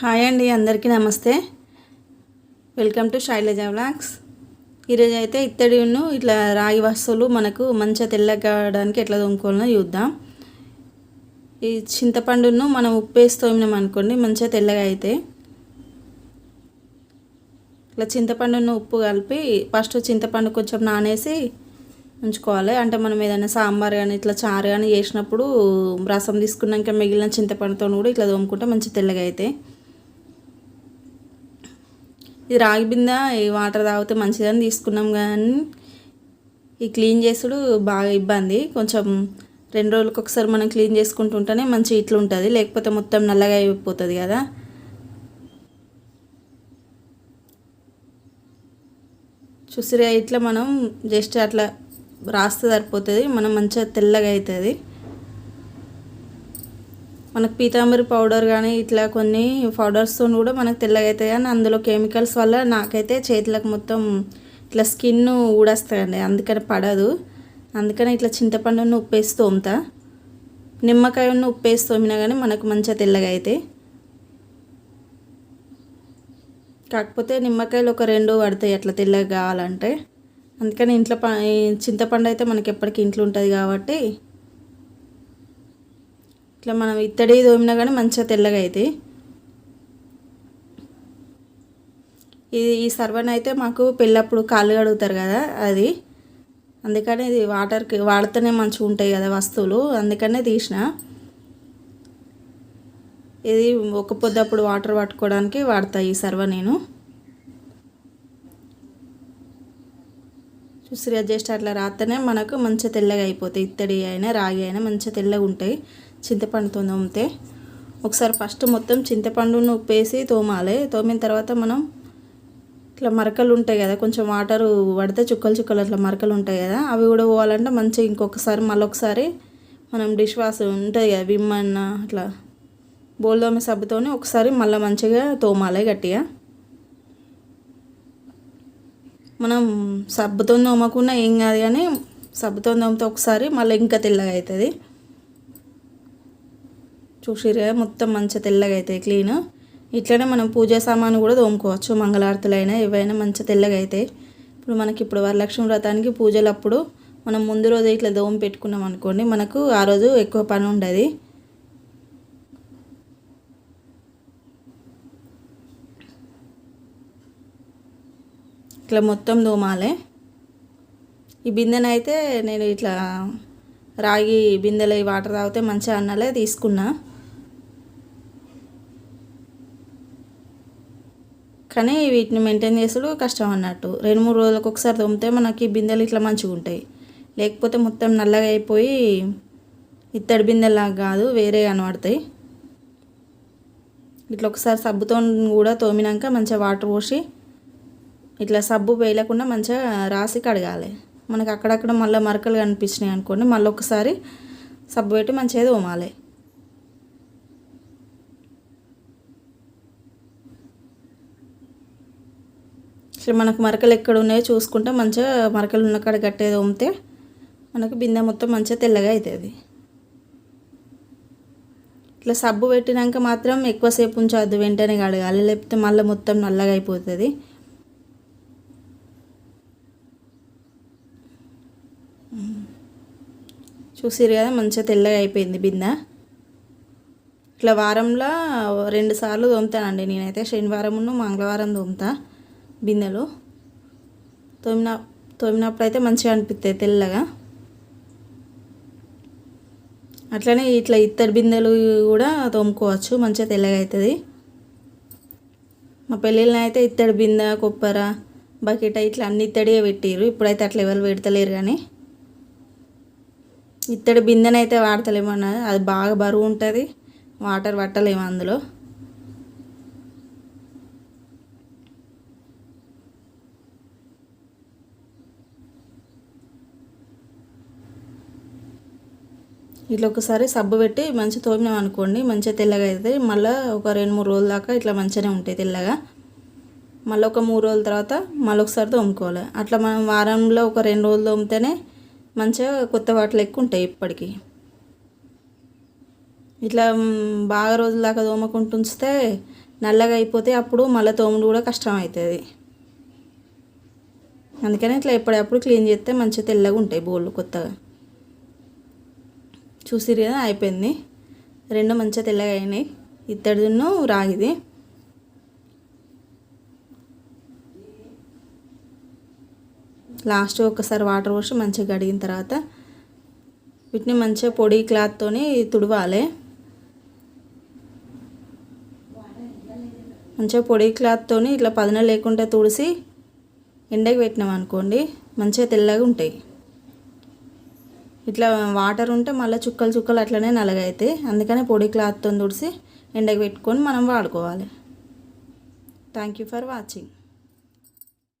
Hi అండి అందరికీ నమస్తే. Welcome to Shailaja vlogs. ఈరోజు అయితే ఇత్తడిను ఇట్లా రాగి వస్తువులు మనకు మంచిగా తెల్లగడానికి ఎట్లా తోముకోవాలో చూద్దాం. ఈ చింతపండును మనం ఉప్పు తోమినాం అనుకోండి మంచిగా తెల్లగా అయితే. ఇట్లా చింతపండును ఉప్పు కలిపి ఫస్ట్ చింతపండు కొంచెం నానేసి ఉంచుకోవాలి. అంటే మనం ఏదైనా సాంబార్ కానీ ఇట్లా చారు కానీ చేసినప్పుడు రసం తీసుకున్నాక మిగిలిన చింతపండుతో కూడా ఇట్లా తోముకుంటే మంచి తెల్లగా అయితే. ఇది రాగి బింద ఈ వాటర్ తాగితే మంచిదని తీసుకున్నాం కానీ ఈ క్లీన్ చేసుడు బాగా ఇబ్బంది. కొంచెం రెండు రోజులకు ఒకసారి మనం క్లీన్ చేసుకుంటుంటేనే మంచి ఇట్లా ఉంటుంది లేకపోతే మొత్తం నల్లగా అయిపోతుంది కదా. చూసిరా ఇట్లా మనం జస్ట్ అట్లా రాస్తే సరిపోతుంది. మనం మంచిగా తెల్లగా అవుతుంది మనకు పీతాంబరి పౌడర్ కానీ ఇట్లా కొన్ని పౌడర్స్తో కూడా మనకు తెల్లగా అవుతాయి కానీ అందులో కెమికల్స్ వల్ల నాకైతే చేతులకు మొత్తం ఇట్లా స్కిన్ ఊడేస్తాయండి. అందుకని పడదు. అందుకని ఇట్లా చింతపండును ఉప్పేసి తోముతా. నిమ్మకాయ ఉన్న ఉప్పేసి తోమినా కానీ మనకు మంచిగా తెల్లగా అయితే కాకపోతే నిమ్మకాయలు ఒక రెండు పడతాయి అట్లా తెల్లగా కావాలంటే. అందుకని ఇంట్లో ప చింతపండు అయితే మనకి ఎప్పటికీ ఇంట్లో ఉంటుంది కాబట్టి ఇట్లా మనం ఇత్తడి తోమినా కానీ మంచిగా తెల్లగా అవుతాయి ఇది ఈ సర్వన్ అయితే మాకు పెళ్ళప్పుడు కాళ్ళు కడుగుతారు కదా అది. అందుకని ఇది వాటర్కి వాడితేనే మంచిగా ఉంటాయి కదా వస్తువులు. అందుకనే తీసిన. ఇది ఒక పొద్దప్పుడు వాటర్ పట్టుకోవడానికి వాడతా ఈ సర్వ నేను. చూసిరా జస్ట్ అట్లా రాస్తేనే మనకు మంచిగా తెల్లగా అయిపోతాయి. ఇత్తడి అయినా రాగి అయినా మంచిగా తెల్లగా ఉంటాయి. చింతపండుతో తోమితే ఒకసారి ఫస్ట్ మొత్తం చింతపండును ఉప్పేసి తోమాలి. తోమిన తర్వాత మనం ఇట్లా మరకలు ఉంటాయి కదా కొంచెం వాటర్ పడితే చుక్కలు చుక్కలు అట్లా మరకలు ఉంటాయి కదా అవి కూడా పోవాలంటే మంచిగా ఇంకొకసారి మళ్ళొకసారి మనం డిష్ వాష్ ఉంటుంది కదా విమ్ అన్న అట్లా బోల్దోమ సబ్బుతోనే ఒకసారి మళ్ళీ మంచిగా తోమాలి గట్టిగా. మనం సబ్బుతో తోమకుండా ఏం కాదు కానీ సబ్బుతో తోమితే ఒకసారి మళ్ళీ ఇంకా తెల్లగా అవుతుంది. చూసిరే మొత్తం మంచిగా తెల్లగా అవుతాయి క్లీన్ ఇట్లనే మనం పూజా సామాను కూడా తోముకోవచ్చు మంగళారతులైనా ఏవైనా మంచిగా తెల్లగా అవుతాయి ఇప్పుడు మనకి ఇప్పుడు వరలక్ష్మి వ్రతానికి పూజలు అప్పుడు మనం ముందు రోజు ఇట్లా దోమ పెట్టుకున్నాం అనుకోండి మనకు ఆ రోజు ఎక్కువ పని ఉండదు. ఇట్లా మొత్తం దోమాలే. ఈ బిందెనైతే నేను ఇట్లా రాగి బిందెలో వాటర్ తాగితే మంచిగా అన్నలే తీసుకున్నా. కానీ వీటిని మెయింటైన్ చేసుడు కష్టం అన్నట్టు. రెండు మూడు రోజులకు ఒకసారి తోమితే మనకి బిందెలు ఇట్లా మంచిగా ఉంటాయి. లేకపోతే మొత్తం నల్లగా అయిపోయి ఇత్తడి బిందెలాగా కాదు వేరే కనబడతాయి. ఇట్లా ఒకసారి సబ్బుతో కూడా తోమినాక మంచిగా వాటర్ పోసి ఇట్లా సబ్బు వేయలేకుండా మంచిగా రాసి కడగాలి. మనకు అక్కడక్కడ మళ్ళీ మరకలు కనిపించినాయి అనుకోండి మళ్ళీ ఒకసారి సబ్బు పెట్టి మంచిగా తోమాలి. ఇట్లా మనకు మరకలు ఎక్కడ ఉన్నాయో చూసుకుంటే మంచిగా మరకలు ఉన్న కాడ గట్టేది తోమితే మనకు బిందె మొత్తం మంచిగా తెల్లగా అవుతుంది ఇట్లా సబ్బు పెట్టినాక మాత్రం ఎక్కువసేపు ఉంచవద్దు వెంటనే కడగాలి. లేకపోతే మళ్ళీ మొత్తం నల్లగా అయిపోతుంది. చూసిరు కదా మంచిగా తెల్లగా అయిపోయింది బిందె. ఇట్లా వారంలో రెండు సార్లు తోముతానండి నేనైతే. శనివారం మంగళవారం తోముతా. బిందెలు. తోమిన తోమినప్పుడు అయితే మంచిగా అనిపిస్తాయి తెల్లగా. అట్లనే ఇట్లా ఇత్తడి బిందెలు కూడా తోముకోవచ్చు మంచిగా తెల్లగా అవుతుంది మా పెళ్ళిళ్ళని అయితే ఇత్తడి బిందె కొబ్బర బకెట్ ఇట్లా అన్ని ఇత్తడిగా పెట్టిరు ఇప్పుడైతే అట్లా ఎవరు పెడతలేరు కానీ ఇత్తడి బిందెనైతే వాడతలేమన్నా అది బాగా బరువు ఉంటుంది వాటర్ పట్టలేము అందులో. ఇట్లా ఒకసారి సబ్బు పెట్టి మంచి తోమినాం అనుకోండి మంచిగా తెల్లగా అవుతుంది మళ్ళీ ఒక రెండు మూడు రోజుల దాకా ఇట్లా మంచిగానే ఉంటాయి తెల్లగా. మళ్ళీ ఒక మూడు రోజుల తర్వాత మళ్ళీ ఒకసారి తోముకోవాలి. అట్లా మనం వారంలో ఒక రెండు రోజులు తోమితేనే మంచిగా కొత్త వాటలు ఎక్కువ ఉంటాయి ఇప్పటికీ. ఇట్లా బాగా రోజుల దాకా తోమకుండా ఉంచితే నల్లగా అయిపోతే అప్పుడు మళ్ళీ తోముడు కూడా కష్టం అవుతుంది. అందుకని ఇట్లా ఎప్పుడప్పుడు క్లీన్ చేస్తే మంచిగా తెల్లగా ఉంటాయి బోళ్ళు కొత్తగా. చూసిరు కదా అయిపోయింది. రెండు మంచిగా తెల్లగా అయినాయి. ఇత్తడిను రాగిది. లాస్ట్ ఒకసారి వాటర్ పోసి మంచిగా కడిగిన తర్వాత వీటిని మంచిగా పొడి క్లాత్తోని తుడవాలి. మంచిగా పొడి క్లాత్తోని ఇట్లా పదన లేకుండా తుడిసి ఎండకి పెట్టినాం అనుకోండి మంచిగా తెల్లగా ఉంటాయి. ఇట్లా వాటర్ ఉంటే మళ్ళీ చుక్కలు చుక్కలు అట్లనే నలగైతాయి అందుకని పొడి క్లాత్తో తుడిసి ఎండకు పెట్టుకొని మనం వాడుకోవాలి. Thank you for watching